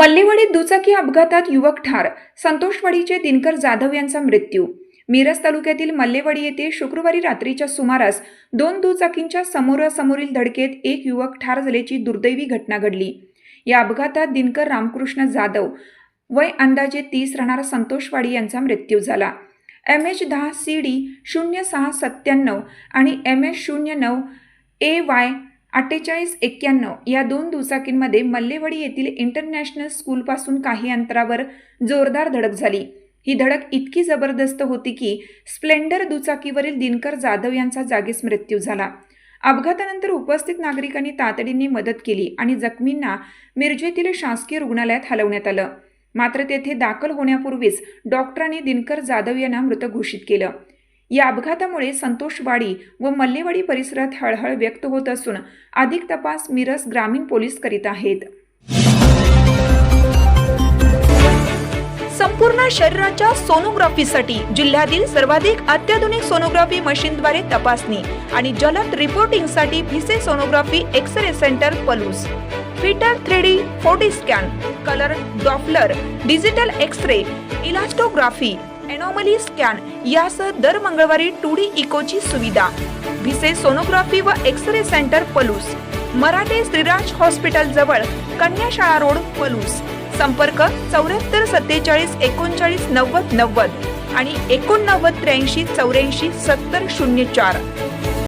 मल्लेवाडीत दुचाकी अपघातात युवक ठार. संतोषवाडीचे दिनकर जाधव यांचा मृत्यू. मिरज तालुक्यातील मल्लेवाडी येथे शुक्रवारी रात्रीच्या सुमारास दोन दुचाकींच्या समोरासमोरील धडकेत एक युवक ठार झाल्याची दुर्दैवी घटना घडली. या अपघातात दिनकर रामकृष्ण जाधव वय अंदाजे तीस राहणारा संतोषवाडी यांचा मृत्यू झाला. एम एच दहा सी डी शून्य सहा सत्त्याण्णव आणि एम एच शून्य नऊ ए वाय अठ्ठेचाळीस एक्क्याण्णव या दोन दुचाकींमध्ये मल्लेवाडी येथील इंटरनॅशनल स्कूलपासून काही अंतरावर जोरदार धडक झाली. ही धडक इतकी जबरदस्त होती की स्प्लेंडर दुचाकीवरील दिनकर जाधव यांचा जागीच मृत्यू झाला. अपघातानंतर उपस्थित नागरिकांनी तातडीने मदत केली आणि जखमींना मिरजेतील शासकीय रुग्णालयात हलवण्यात आलं. मात्र तेथे दाखल होण्यापूर्वीच डॉक्टरांनी दिनकर जाधव यांना मृत घोषित केलं. या अपघातामुळे संतोषवाडी व मल्लेवाडी परिसरात हळहळ व्यक्त होत असून अधिक तपास मिरज ग्रामीण पोलीस करीत आहेत. संपूर्ण शरीराच्या सोनोग्राफीसाठी जिल्ह्यातील सर्वाधिक अत्याधुनिक सोनोग्राफी मशीनद्वारे तपासणी आणि जलद रिपोर्टिंगसाठी Bhise sonography X-ray centre Palus. Fitter three D forty scan colour Doppler digital X-ray elastography anomaly scan यासह दर मंगळवारी टू डी इकोची सुविधा. भिसे सोनोग्राफी व X ray centre Palus. Marathe Shriraj hospital जवळ कन्याशाळा रोड पलूस. संपर्क चौऱ्याहत्तर सत्तेचाळीस एकोणचाळीस नव्वद नव्वद आणि एकोणनव्वद त्र्याऐंशी चौऱ्याऐंशी सत्तर शून्य चार.